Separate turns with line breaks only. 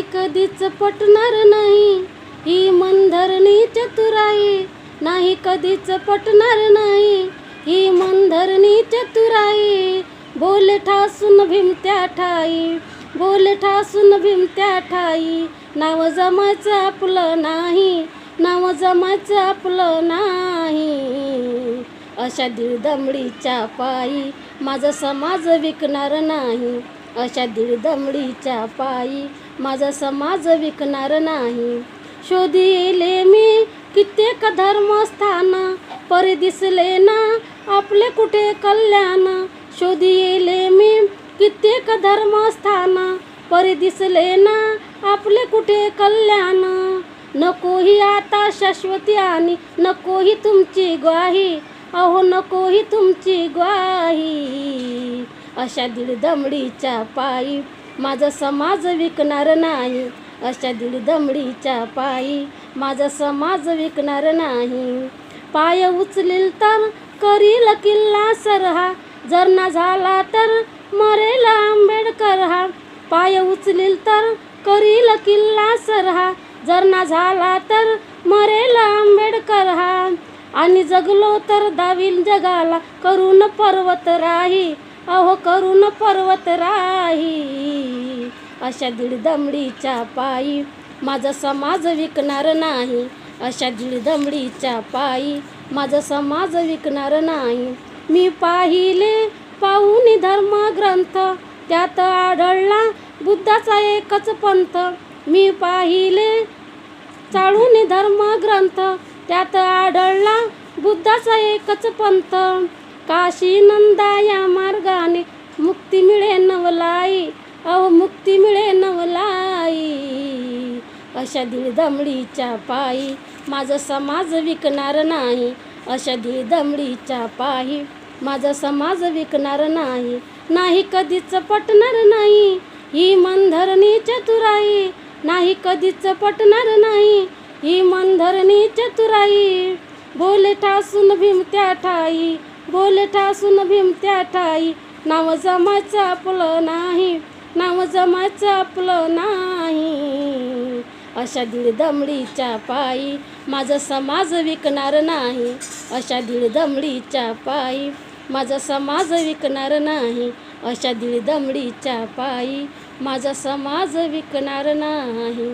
नाही कधीच पटणार नाही. ही मंधरणी चतुराई नाही कधीच पटणार नाही. ही मंधरणी चतुराई बोल ठासून भीमत्या ठाई बोल ठासून भीमत्या ठाई. नाव जमायचं आपलं नाही नाव जमायचं आपलं नाही. अशा दमडीच्या पायी माझा समाज विकणार नाही. अशा दमडीच्या पायी माझा समाज विकणार नाही. शोधी मी कित्येक धर्मस्थान परी दिसले ना आपले कुठे कल्याण. शोधी मी कित्येक धर्मस्थान परी दिसले ना आपले कुठे कल्याण. नकोही आता शाश्वती आणि नकोही तुमची ग्वाही. अहो नकोही तुमची ग्वाही. अशा दमडीच्या पायी माझा समाज विकणार नाही. अशा दमडीच्या पायी माझा समाज विकणार नाही. पाय उचलील तर करील किल्ला सरहा. जर ना झाला तर मरेल आंबेडकर हा. पाय उचलील तर करील किल्ला सरहा. जर ना झाला तर मरेल आंबेडकर हा. आणि जगलो तर दावील जगाला करून पर्वत राही. अहो करून पर्वत राही अशा दीडदमडीच्या पायी माझा समाज विकणार नाही. अशा दीडदमडीच्या पायी माझा समाज विकणार नाही. मी पाहिले पाहुनी धर्म ग्रंथ त्यात आढळला बुद्धाचा एकच पंथ. मी पाहिले चाळून धर्म ग्रंथ त्यात आढळला बुद्धाचा एकच पंथ. काशी नंदा या मार्गाने मुक्ती मिळे नवलाई. अहो मुक्ती मिळे नवलाई. अशा दमडीच्या पायी माझा समाज विकणार नाही. अशा दमडीच्या पायी माझा समाज विकणार नाही. नाही कधीच पटणार नाही ही मनधरणी चतुराई. नाही कधीच पटणार नाही ही मनधरणी चतुराई. बोले ठासून भीमत्या ठाई. बोले ठासून भीमत्या ठाई. नाव जमायचं आपलं नाही. नाव जमायचं आपलं नाही. अशा दमडीच्या पायी माझा समाज विकणार नाही. अशा दमडीच्या पायी माझा समाज विकणार नाही. अशा दमडीच्या पायी माझा समाज विकणार नाही.